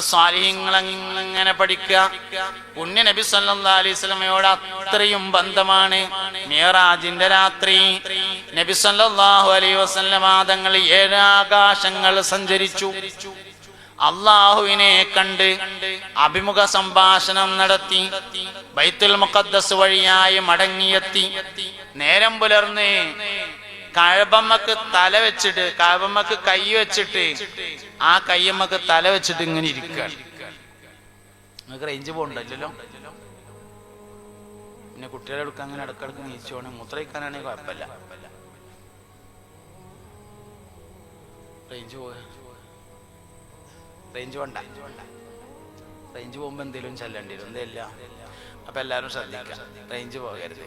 സ്വാലിഹ്യങ്ങൾ അങ്ങനെ പഠിക്കുക? പുണ്യ നബി സല്ലാ അലൈഹി സ്വലമയോട് അത്രയും ബന്ധമാണ്. മിയറാജിന്റെ രാത്രി നബി സല്ലാഹു അലൈ വസല്ലമ തങ്ങൾ ഏഴാകാശങ്ങൾ സഞ്ചരിച്ചു. അള്ളാഹുവിനെ കണ്ട് അഭിമുഖ സംഭാഷണം നടത്തി ബൈത്തുൽ മുഖദ്ദസ് വഴിയായി മടങ്ങിയെത്തി. നേരം പുലർന്ന് കഴബമ്മക്ക് തല വെച്ചിട്ട് കഴബമ്മക്ക് കൈ വെച്ചിട്ട് ആ കയ്യമ്മക്ക് തല വെച്ചിട്ട് ഇങ്ങനെ ഇരിക്കുകയാണ് നിങ്ങൾക്ക് റേഞ്ച് പോകണ്ടല്ലോ. പിന്നെ കുട്ടികളെ എടുക്കാൻ അങ്ങനെ ഇടക്കിടക്ക് നീച്ചു പോകണേ. മൂത്രയിക്കാനാണെങ്കിൽ കുഴപ്പമില്ല. റേഞ്ച് പോയ റേഞ്ച് വേണ്ട. റേഞ്ച് പോകുമ്പോ എന്തെങ്കിലും ചെല്ലേണ്ടി വരും. എന്തല്ല അപ്പൊ എല്ലാവരും ശ്രദ്ധിക്കാം റേഞ്ച് പോകരുത്.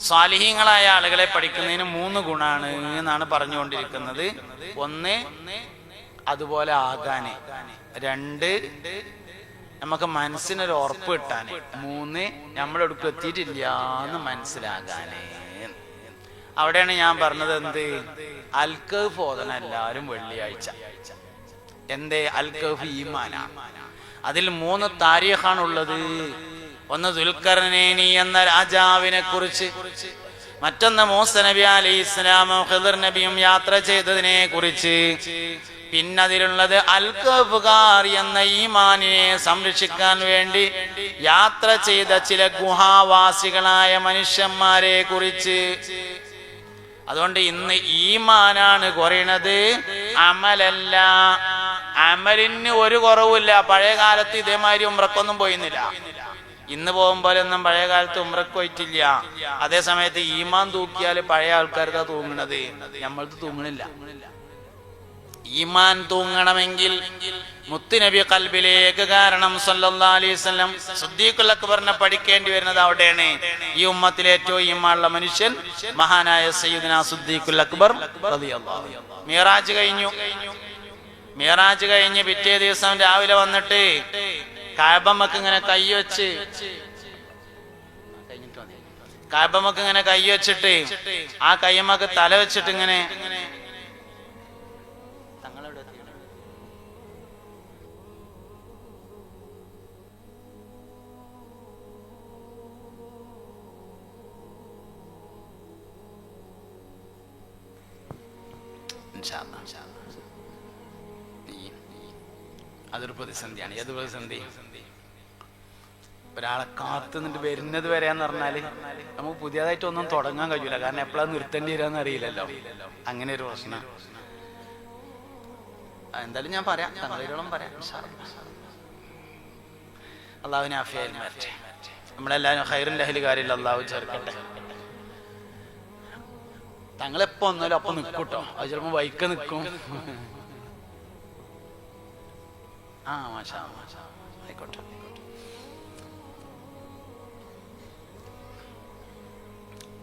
സ്വാലിഹീങ്ങളായ ആളുകളെ പഠിക്കുന്നതിന് മൂന്ന് ഗുണാണ് എന്നാണ് പറഞ്ഞുകൊണ്ടിരിക്കുന്നത്. ഒന്ന് അതുപോലെ ആകാന്. രണ്ട് നമുക്ക് മനസ്സിനൊരു ഉറപ്പ് കിട്ടാന്. മൂന്ന് നമ്മളെടുക്കും എത്തിയിട്ടില്ല എന്ന് മനസ്സിലാകാന്. അവിടെയാണ് ഞാൻ പറഞ്ഞത് എന്ത്? അൽക്കഫ് ഓതണം എല്ലാവരും വെള്ളിയാഴ്ച. എന്തേ? അൽക്കഫ് ഈമാന അതിൽ മൂന്ന് താരീഖാണുള്ളത്. ഒന്ന് ദുൽഖർനേനി എന്ന രാജാവിനെ കുറിച്ച് മറ്റൊന്ന് മൂസ നബി അലി ഇസ്ലാമും ഖിദർ നബിയും യാത്ര ചെയ്തതിനെ കുറിച്ച്. പിന്നതിലുള്ളത് അൽക്കഫുകാർ എന്ന ഈമാനിനെ സംരക്ഷിക്കാൻ വേണ്ടി യാത്ര ചെയ്ത ചില ഗുഹാവാസികളായ മനുഷ്യന്മാരെ കുറിച്ച്. അതുകൊണ്ട് ഇന്ന് ഈമാനാണ് കുറയണത്. അമലല്ല. അമലിന് ഒരു കുറവുമില്ല. പഴയ കാലത്ത് ഇതേമാതിരി ഉമ്രക്കൊന്നും പോയിരുന്നില്ല. ഇന്ന് പോകുമ്പോലൊന്നും പഴയ കാലത്ത് ഉമ്രക്ക് പോയിട്ടില്ല. അതേ സമയത്ത് ഈമാൻ തൂക്കിയാൽ പഴയ ആൾക്കാർക്ക് തൂങ്ങണത്. നമ്മൾക്ക് തൂങ്ങണില്ല. ഈമാൻ തൂങ്ങണമെങ്കിൽ മുത്തുനബി കൽബിലേക്ക് കാരണം സല്ലല്ലാഹു അലൈഹി വസല്ലം സുദ്ദീഖുൽ അക്ബറിനെ പഠിക്കേണ്ടി വരുന്നത് അവിടെയാണ്. ഈ ഉമ്മത്തിലെ ഏറ്റവും ഈമാനുള്ള മനുഷ്യൻ മഹാനായ സയ്യിദ്ന സുദ്ദീഖുൽ അക്ബർ മിറാജ് കഴിഞ്ഞു. മിറാജ് കഴിഞ്ഞ് പിറ്റേ ദിവസം രാവിലെ വന്നിട്ട് കാബമ്മക്ക് ഇങ്ങനെ കൈ വെച്ച് കാബമ്മക്ക് ഇങ്ങനെ കൈ വെച്ചിട്ട് ആ കയ്യമ്മക്ക് തല വെച്ചിട്ട് ഇങ്ങനെ ഇൻഷാ എത്തിയത്? അതൊരു പ്രതിസന്ധിയാണ്. ഏത് പ്രതിസന്ധി? ഒരാളെ കാത്തു നിന്നിട്ട് വരുന്നത് വരെയെന്ന് പറഞ്ഞാൽ നമുക്ക് പുതിയതായിട്ട് ഒന്നും തുടങ്ങാൻ കഴിയൂല. കാരണം എപ്പോഴാ നിർത്തേണ്ടി വരാന്ന് അറിയില്ലല്ലോ. അങ്ങനെ ഒരു പ്രശ്നം. എന്തായാലും ഞാൻ പറയാം. തങ്ങളോളം പറയാം. അള്ളാഹുവിനെ ആഫിയായി മാറ്റേ. നമ്മളെല്ലാവരും ഹൈറിന്റെ അഹലുകാരിൽ അള്ളാഹു ചേർക്കട്ടെ. തങ്ങളെപ്പോ ഒന്നാലും അപ്പൊ നിൽക്കൂട്ടോ അത് ചിലപ്പോ വൈക്ക നിൽക്കും ആ മാഷാ മാഷാ. ആയിക്കോട്ടെ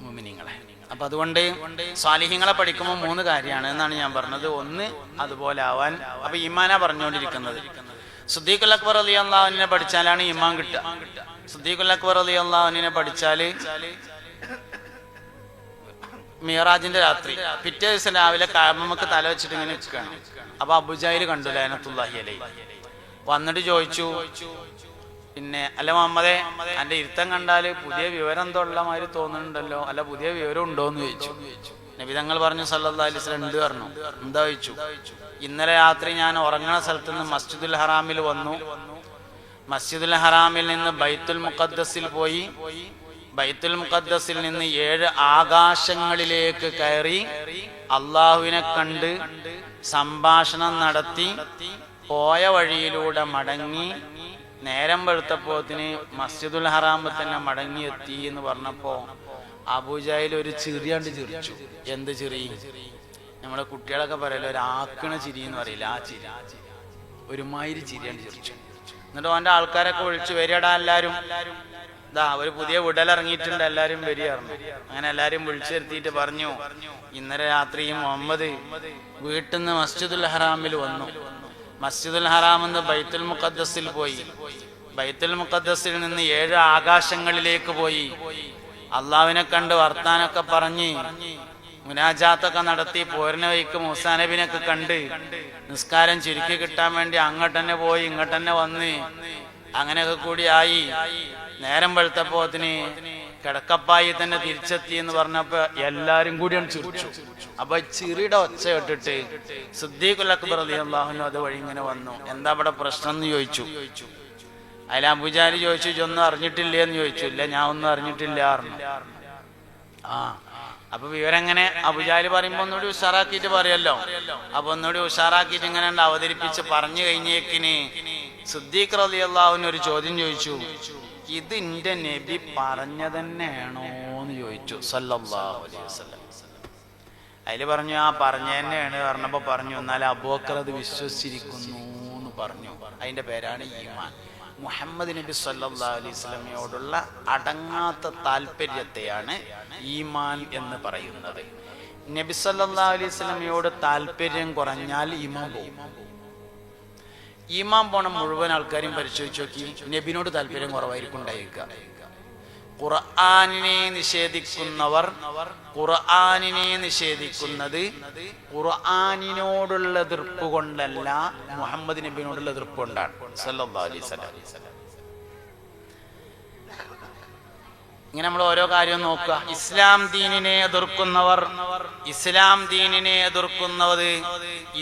മുമിനിങ്ങളെ. അപ്പൊ അതുകൊണ്ട് സ്വാലിഹ്യങ്ങളെ പഠിക്കുമ്പോൾ മൂന്ന് കാര്യമാണ് എന്നാണ് ഞാൻ പറഞ്ഞത്. ഒന്ന് അതുപോലെ ആവാൻ. അപ്പൊ ഇമാന പറഞ്ഞുകൊണ്ടിരിക്കുന്നത്. സുദ്ദീഖുൽ അക്ബർ അലി അള്ളാഹുവിനെ പഠിച്ചാലാണ് ഇമാൻ കിട്ടുക. സുദ്ദീഖുൽ അക്ബർ അലി അള്ളാഹുവിനെ പഠിച്ചാൽ മിയറാജിന്റെ രാത്രി. പിറ്റേ ദിവസം രാവിലെ കാമമ്മക്ക് തല വെച്ചിട്ട് ഇങ്ങനെ അപ്പൊ അബുജാഹിൽ കണ്ടു ലൈനത്തുല്ലാഹി അലൈ വന്നിട്ട് ചോദിച്ചു. പിന്നെ അല്ല മുഹമ്മദെ എന്റെ ഇരുത്തം കണ്ടാൽ പുതിയ വിവരം എന്തോ ഉള്ള മാതിരി തോന്നുന്നുണ്ടല്ലോ. അല്ല പുതിയ വിവരം ഉണ്ടോ എന്ന് ചോദിച്ചു. നബി തങ്ങൾ പറഞ്ഞു സല്ലാ അലൈഹി വസല്ലം ഉണ്ട് പറഞ്ഞു. എന്താ ചോദിച്ചു. ഇന്നലെ രാത്രി ഞാൻ ഉറങ്ങണ സ്ഥലത്ത് നിന്ന് മസ്ജിദുൽ ഹറാമിൽ വന്നു. മസ്ജിദുൽ ഹറാമിൽ നിന്ന് ബൈത്തുൽ മുഖദ്സിൽ പോയി. ബൈത്തുൽ മുഖദ്സിൽ നിന്ന് ഏഴ് ആകാശങ്ങളിലേക്ക് കയറി അള്ളാഹുവിനെ കണ്ട് സംഭാഷണം നടത്തി. പോയ വഴിയിലൂടെ മടങ്ങി നേരം വെളുത്തപ്പോത്തിന് മസ്ജിദുൽ ഹറാമിൽ തന്നെ മടങ്ങി എത്തി എന്ന് പറഞ്ഞപ്പോ അബൂജായിൽ ഒരു ചിറിയാണ്ട് ചിരിച്ചു. എന്ത് ചിറി നമ്മളെ കുട്ടികളൊക്കെ പറയല്ലോ ഒരു ആക്കണ ചിരി എന്ന് പറയില്ല ആ ചിരി. ഒരുമാതിരി ചിരിയാണ്ട് ചിരിച്ചു. എന്നിട്ട് ഓന്റെ ആൾക്കാരൊക്കെ വിളിച്ചു വരികടാ എല്ലാരും. ഇതാ ഒരു പുതിയ വിടൽ ഇറങ്ങിയിട്ടുണ്ട് എല്ലാരും വരികയായിരുന്നു അങ്ങനെ എല്ലാരും വിളിച്ചു വരുത്തിയിട്ട് പറഞ്ഞു ഇന്നലെ രാത്രി മുഹമ്മദ് വീട്ടിൽ നിന്ന് മസ്ജിദുൽ ഹറാമിൽ വന്നു. മസ്ജിദുൽ ഹറാം എന്ന് ബൈത്തുൽ മുഖദ്ദസിൽ പോയി. ബൈത്തുൽ മുഖദ്ദസിൽ നിന്ന് ഏഴ് ആകാശങ്ങളിലേക്ക് പോയി. അള്ളാവിനെ കണ്ട് വർത്താനൊക്കെ പറഞ്ഞ് മുനാജാത്തൊക്കെ നടത്തി പോരിന വൈക്ക് മൂസാനബിനൊക്കെ കണ്ട് നിസ്കാരം ചുരുക്കി കിട്ടാൻ വേണ്ടി അങ്ങോട്ട് തന്നെ പോയി ഇങ്ങോട്ട് തന്നെ വന്ന് അങ്ങനെയൊക്കെ കൂടി ആയി. നേരം വെളുത്തപ്പോത്തിന് കിടക്കപ്പായി തന്നെ തിരിച്ചെത്തി എന്ന് പറഞ്ഞപ്പോ എല്ലാരും കൂടിയാണ് ചിരിച്ചു. അപ്പൊ ചിറിയുടെ ഒച്ച ഇട്ടിട്ട് സിദ്ദീഖുൽ അക്ബർ അള്ളാഹുനു അത് വഴി ഇങ്ങനെ വന്നു. എന്താ അവിടെ പ്രശ്നം എന്ന് ചോദിച്ചു. അതിൽ അബുജാലി ചോദിച്ചു ഇതൊന്നും അറിഞ്ഞിട്ടില്ലേ? എന്ന് ചോദിച്ചു. ഇല്ല ഞാൻ ഒന്നും അറിഞ്ഞിട്ടില്ല ആ അപ്പൊ വിവരങ്ങനെ അബുജാലി പറയുമ്പോ ഒന്നുകൂടി ഉഷാറാക്കിയിട്ട് പറയല്ലോ. അപ്പൊ ഒന്നുകൂടി ഉഷാറാക്കിയിട്ട് ഇങ്ങനെ അവതരിപ്പിച്ച് പറഞ്ഞു കഴിഞ്ഞേക്കിന് സിദ്ദീഖ് റലി ഒരു ചോദ്യം ചോദിച്ചു. ഇത് എന്റെ നബി പറഞ്ഞ തന്നെയാണോ എന്ന് ചോദിച്ചു. സല്ലല്ലാഹു അലൈഹി വസല്ലം. പറഞ്ഞു ആ പറഞ്ഞ തന്നെയാണ് പറഞ്ഞപ്പോ പറഞ്ഞു എന്നാൽ അബൂക്കർ അത് വിശ്വസിച്ചിരിക്കുന്നു എന്ന് പറഞ്ഞു. അതിന്റെ പേരാണ് ഈമാൻ. മുഹമ്മദ് നബി സല്ലാ അലൈഹി അടങ്ങാത്ത താല്പര്യത്തെയാണ് ഈമാൻ എന്ന് പറയുന്നത്. നബി സല്ലാ അലൈഹി സ്വലമയോട് താല്പര്യം കുറഞ്ഞാൽ ഈമാൻ പോകും. ഈമാൻ പോണം മുഴുവൻ ആൾക്കാരും പരിശോധിച്ച് നോക്കി നബിനോട് താല്പര്യം കുറവായിരിക്കും ഖുർആാനിനെ നിഷേധിക്കുന്നവർ ഖുർആാനിനെ നിഷേധിക്കുന്നത് ഖുർആാനിനോടുള്ള എതിർപ്പ് കൊണ്ടല്ല മുഹമ്മദ് നബിനോടുള്ള എതിർപ്പ് കൊണ്ടാണ്. സല്ലല്ലാഹു അലൈഹി വസല്ലം. ഇങ്ങനെ നമ്മൾ ഓരോ കാര്യവും നോക്കുക. ഇസ്ലാം ദീനിനെ എതിർക്കുന്നവർ ഇസ്ലാം ദീനിനെ എതിർക്കുന്നത്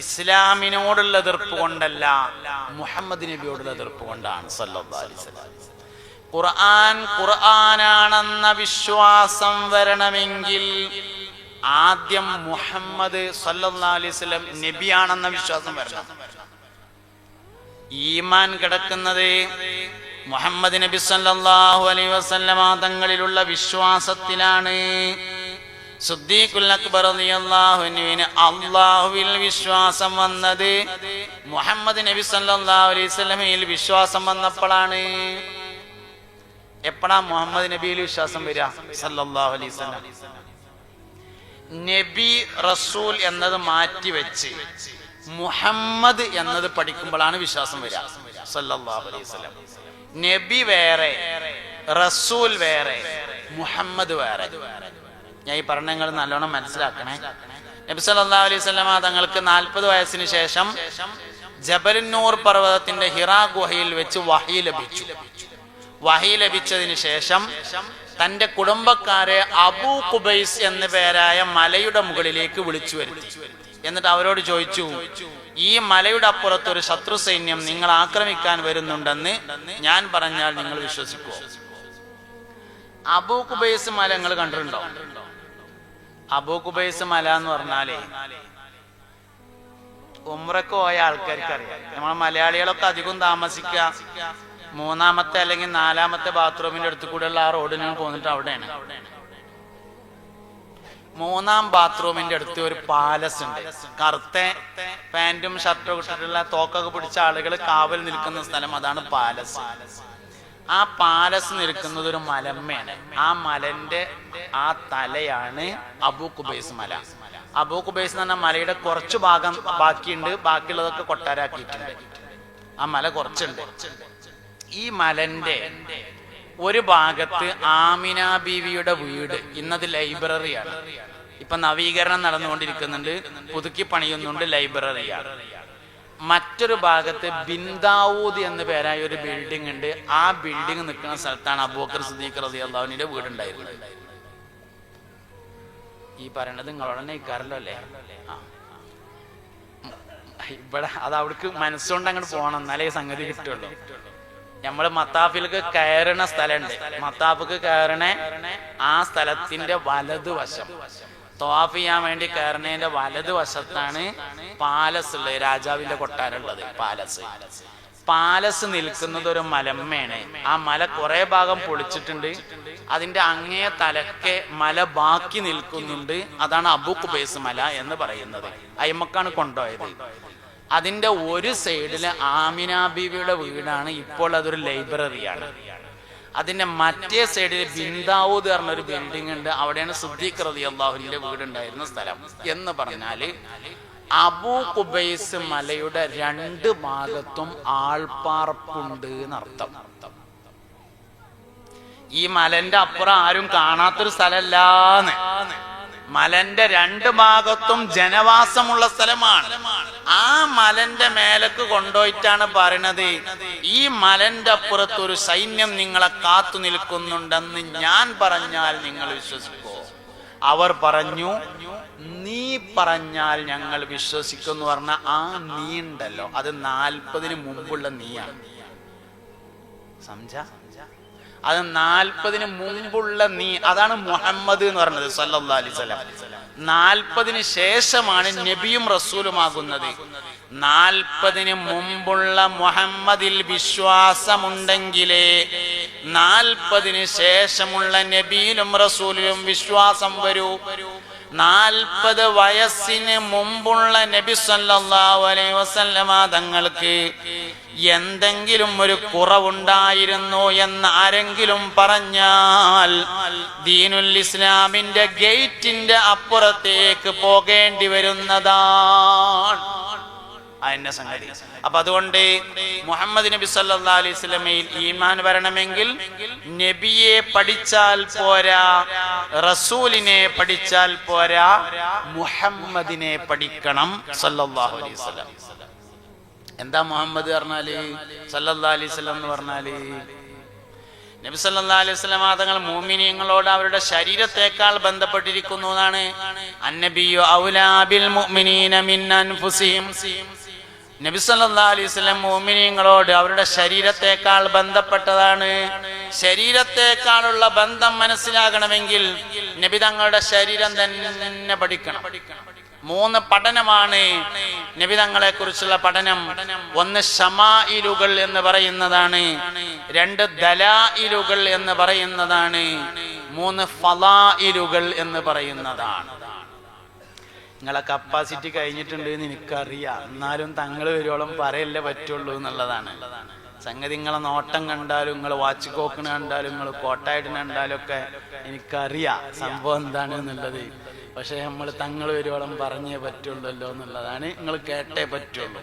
ഇസ്ലാമിനോടുള്ള എതിർപ്പ് കൊണ്ടല്ല മുഹമ്മദ് നബിയോടുള്ള എതിർപ്പ് കൊണ്ടാണ് ഖുർആൻ ഖുർആനാണെന്ന വിശ്വാസം വരണമെങ്കിൽ ആദ്യം മുഹമ്മദ് വസല്ലം നബിയാണെന്ന വിശ്വാസം വരണം. ഈമാൻ കിടക്കുന്നത് മുഹമ്മദ് നബി സല്ലല്ലാഹു അലൈഹി വസല്ലമ തങ്ങളിലുള്ള വിശ്വാസത്തിലാണ് സുദ്ദീഖുൽ അക്ബർ റളിയല്ലാഹുവിന് അള്ളാഹുവിൽ വിശ്വാസം വന്നത്. മുഹമ്മദ് നബി സല്ലല്ലാഹു അലൈഹി വസല്ലമയിൽ വിശ്വാസം വന്നപ്പോഴാണ്. എപ്പോഴാ മുഹമ്മദ് നബിയിൽ വിശ്വാസം വരിക? സല്ലല്ലാഹു അലൈഹി വസല്ലം. നബി റസൂൽ എന്നത് മാറ്റി വെച്ച് മുഹമ്മദ് എന്നത് പഠിക്കുമ്പോഴാണ് വിശ്വാസം വരിക. സല്ലല്ലാഹു അലൈഹി വസല്ലം. നബി വേറെ റസൂൽ വേറെ മുഹമ്മദ് വേറെ. ഞാൻ ഈ പറഞ്ഞ നിങ്ങൾ നല്ലോണം മനസ്സിലാക്കണേ. നബി സല്ലല്ലാഹു അലൈഹി വസല്ലമ തങ്ങൾക്ക് നാൽപ്പത് വയസ്സിന് ശേഷം ജബലിന്നൂർ പർവതത്തിന്റെ ഹിറാ ഗുഹയിൽ വെച്ച് വഹി ലഭിച്ചു. വഹി ലഭിച്ചതിന് ശേഷം തന്റെ കുടുംബക്കാരെ അബൂ കുബൈസ് എന്ന പേരായ മലയുടെ മുകളിലേക്ക് വിളിച്ചു വരുത്തി. എന്നിട്ട് അവരോട് ചോദിച്ചു ഈ മലയുടെ അപ്പുറത്ത് ഒരു ശത്രു സൈന്യം നിങ്ങൾ ആക്രമിക്കാൻ വരുന്നുണ്ടെന്ന് ഞാൻ പറഞ്ഞാൽ നിങ്ങൾ വിശ്വസിക്കുമോ അബൂ മല നിങ്ങൾ കണ്ടിട്ടുണ്ടോ? അബൂ മല എന്ന് പറഞ്ഞാലേ ഉമ്രക്ക് പോയ ആൾക്കാർക്ക് അറിയാം നമ്മളെ മലയാളികളൊക്കെ അധികം താമസിക്കുക. മൂന്നാമത്തെ അല്ലെങ്കിൽ നാലാമത്തെ ബാത്റൂമിന്റെ അടുത്ത് കൂടെയുള്ള ആ റോഡിന് പോന്നിട്ട് അവിടെയാണ്. മൂന്നാം ബാത്റൂമിന്റെ അടുത്ത് ഒരു പാലസ് ഉണ്ട്. കറുത്ത പാന്റും ഷർട്ടും ഇട്ടിട്ടുള്ള തോക്കൊക്കെ പിടിച്ച ആളുകൾ കാവൽ നിൽക്കുന്ന സ്ഥലം അതാണ് പാലസ് ആ പാലസ് നിൽക്കുന്നത് ഒരു മലമ്മയാണ്. ആ മലന്റെ ആ തലയാണ് അബൂ കുബൈസ് മല. അബൂ കുബൈസ് എന്ന് പറഞ്ഞ മലയുടെ കുറച്ച് ഭാഗം ബാക്കിയുണ്ട്. ബാക്കിയുള്ളതൊക്കെ കൊട്ടാരാക്കിയിട്ടുണ്ട്. ആ മല കുറച്ചുണ്ട്. ഈ മലന്റെ ഒരു ഭാഗത്ത് ആമിന ബീവിയുടെ വീട്. ഇന്നത് ലൈബ്രറിയാണ്. ഇപ്പൊ നവീകരണം നടന്നുകൊണ്ടിരിക്കുന്നുണ്ട്. പുതുക്കി പണിയുന്നുണ്ട് ലൈബ്രറിയാണ് മറ്റൊരു ഭാഗത്ത് ബിന്ദാവൂദ് എന്ന പേരായ ഒരു ബിൽഡിംഗ് ഉണ്ട്. ആ ബിൽഡിംഗ് നിൽക്കുന്ന സ്ഥലത്താണ് അബൂക്കർ സിദ്ദീഖ് റസി അള്ളാഹുവിന്റെ വീടുണ്ടായിരുന്നത്. ഈ പറയണത് നിങ്ങളോടന്നെ ഇക്കാരല്ലോ അല്ലേ? ഇവിടെ അത് അവിടേക്ക് മനസ്സുകൊണ്ട് അങ്ങോട്ട് പോകണം എന്നാലേ സംഗതി കിട്ടുള്ളൂ. നമ്മൾ മത്താഫിലേക്ക് കയറണ സ്ഥലമുണ്ട്. മത്താഫിക്ക് കയറണേ ആ സ്ഥലത്തിന്റെ വലതുവശം. തോഫ് ചെയ്യാൻ വേണ്ടി കയറണേന്റെ വലതുവശത്താണ് പാലസ് ഉള്ളത്. രാജാവിന്റെ കൊട്ടാരമുള്ളത് പാലസ്. പാലസ് നിൽക്കുന്നത് ഒരു മലമ്മയാണ്. ആ മല കുറെ ഭാഗം പൊളിച്ചിട്ടുണ്ട്. അതിന്റെ അങ്ങേ തലക്കെ മല ബാക്കി നിൽക്കുന്നുണ്ട്. അതാണ് അബുക്ക് ബേസ് മല എന്ന് പറയുന്നത്. അയ്മക്കാണ് കൊണ്ടുപോയത്. അതിന്റെ ഒരു സൈഡിൽ ആമിന വീടാണ്. ഇപ്പോൾ അതൊരു ലൈബ്രറിയാണ്. അതിന്റെ മറ്റേ സൈഡിൽ ബിന്ദാവൂദ് പറഞ്ഞ ഒരു ബിൽഡിംഗ് ഉണ്ട്. അവിടെയാണ് സുദ്ദീഖ് റതി അള്ളാഹുവിന്റെ വീടുണ്ടായിരുന്ന സ്ഥലം. എന്ന് പറഞ്ഞാൽ അബൂ കുബൈസ് മലയുടെ രണ്ട് ഭാഗത്തും ആൾപ്പാർപ്പുണ്ട് എന്നർത്ഥം. ഈ മലന്റെ അപ്പുറം ആരും കാണാത്തൊരു സ്ഥലല്ലാന്ന്. മലന്റെ രണ്ട് ഭാഗത്തും ജനവാസമുള്ള സ്ഥലമാണ്. ആ മലന്റെ മേലക്ക് കൊണ്ടുപോയിട്ടാണ് പറയണത് ഈ മലന്റെ അപ്പുറത്ത് ഒരു സൈന്യം നിങ്ങളെ കാത്തു നിൽക്കുന്നുണ്ടെന്ന് ഞാൻ പറഞ്ഞാൽ നിങ്ങൾ വിശ്വസിക്കോ. അവർ പറഞ്ഞു നീ പറഞ്ഞാൽ ഞങ്ങൾ വിശ്വസിക്കും എന്ന് പറഞ്ഞ ആ നീ ഉണ്ടല്ലോ. അത് നാൽപ്പതിന് മുമ്പുള്ള നീയാണ്. സംജ അത് നാൽപ്പതിന് മുമ്പുള്ള നീ അതാണ് മുഹമ്മദ് എന്ന് പറഞ്ഞത് സല്ലാ വസല്ലം. നാൽപ്പതിന് ശേഷമാണ് നബിയും റസൂലുമാകുന്നത് നാൽപ്പതിന് മുമ്പുള്ള മുഹമ്മദിൽ വിശ്വാസമുണ്ടെങ്കിലേ നാൽപ്പതിന് ശേഷമുള്ള നബിയിലും റസൂലിലും വിശ്വാസം വരൂ. നാൽപ്പത് വയസ്സിന് മുമ്പുള്ള നബി സല്ലല്ലാഹു അലൈഹി വസല്ലമ തങ്ങൾക്ക് എന്തെങ്കിലും ഒരു കുറവുണ്ടായിരുന്നു എന്ന് ആരെങ്കിലും പറഞ്ഞാൽ ദീനുൽ ഇസ്ലാമിന്റെ ഗേറ്റിന്റെ അപ്പുറത്തേക്ക് പോകേണ്ടി വരുന്നതാണ്. അതിന്റെ സംഗതി. അപ്പൊ അതുകൊണ്ട് മുഹമ്മദ് നബി സല്ലാ അലൈഹി ഈമാൻ വരണമെങ്കിൽ നബിയെ പഠിച്ചാൽ പോരാ റസൂലിനെ പഠിച്ചാൽ പോരാ മുഹമ്മദിനെ പഠിക്കണം സല്ലല്ലാഹു അലൈഹി എന്താ മുഹമ്മദ് പറഞ്ഞാൽ? സല്ലാ അലൈഹി സ്വലം എന്ന് പറഞ്ഞാൽ? നബി സല്ലാ അലൈഹി വസല്ലം തങ്ങൾ മോമിനിയങ്ങളോട് അവരുടെ ശരീരത്തെക്കാൾ ബന്ധപ്പെട്ടിരിക്കുന്നു എന്നാണ്. അന്നബിയോ ഔലാ ബിൽ മുഅ്മിനീന മിൻ അൻഫുസിഹിം. നബി മോമിനിയങ്ങളോട് അവരുടെ ശരീരത്തെക്കാൾ ബന്ധപ്പെട്ടതാണ്. ശരീരത്തെക്കാളുള്ള ബന്ധം മനസ്സിലാകണമെങ്കിൽ നബി തങ്ങളുടെ ശരീരം തന്നെ പഠിക്കണം. മൂന്ന് പഠനമാണ് നബിതങ്ങളെ കുറിച്ചുള്ള പഠനം. ഒന്ന് ഷമായിലുകൾ എന്ന് പറയുന്നതാണ്. രണ്ട് ദലായിലുകൾ എന്ന് പറയുന്നതാണ്. മൂന്ന് ഫലായിലുകൾ എന്ന് പറയുന്നതാണ്. നിങ്ങളെ കപ്പാസിറ്റി കഴിഞ്ഞിട്ടുണ്ട് എന്ന് എനിക്കറിയാം. എന്നാലും തങ്ങൾ വരുവോളം പറയല്ലേ പറ്റുള്ളൂ എന്നുള്ളതാണ്. സംഗതി നിങ്ങളെ നോട്ടം കണ്ടാലും നിങ്ങൾ വാച്ച് കോക്കണ കണ്ടാലും നിങ്ങൾ കോട്ടായിട്ടിന് കണ്ടാലും ഒക്കെ എനിക്കറിയാം സംഭവം എന്താണ് എന്നുള്ളത്. പക്ഷെ നമ്മൾ തങ്ങൾ വരുവോളം പറഞ്ഞേ പറ്റുള്ളൂ എന്നുള്ളതാണ്. നിങ്ങൾ കേട്ടേ പറ്റുള്ളൂ.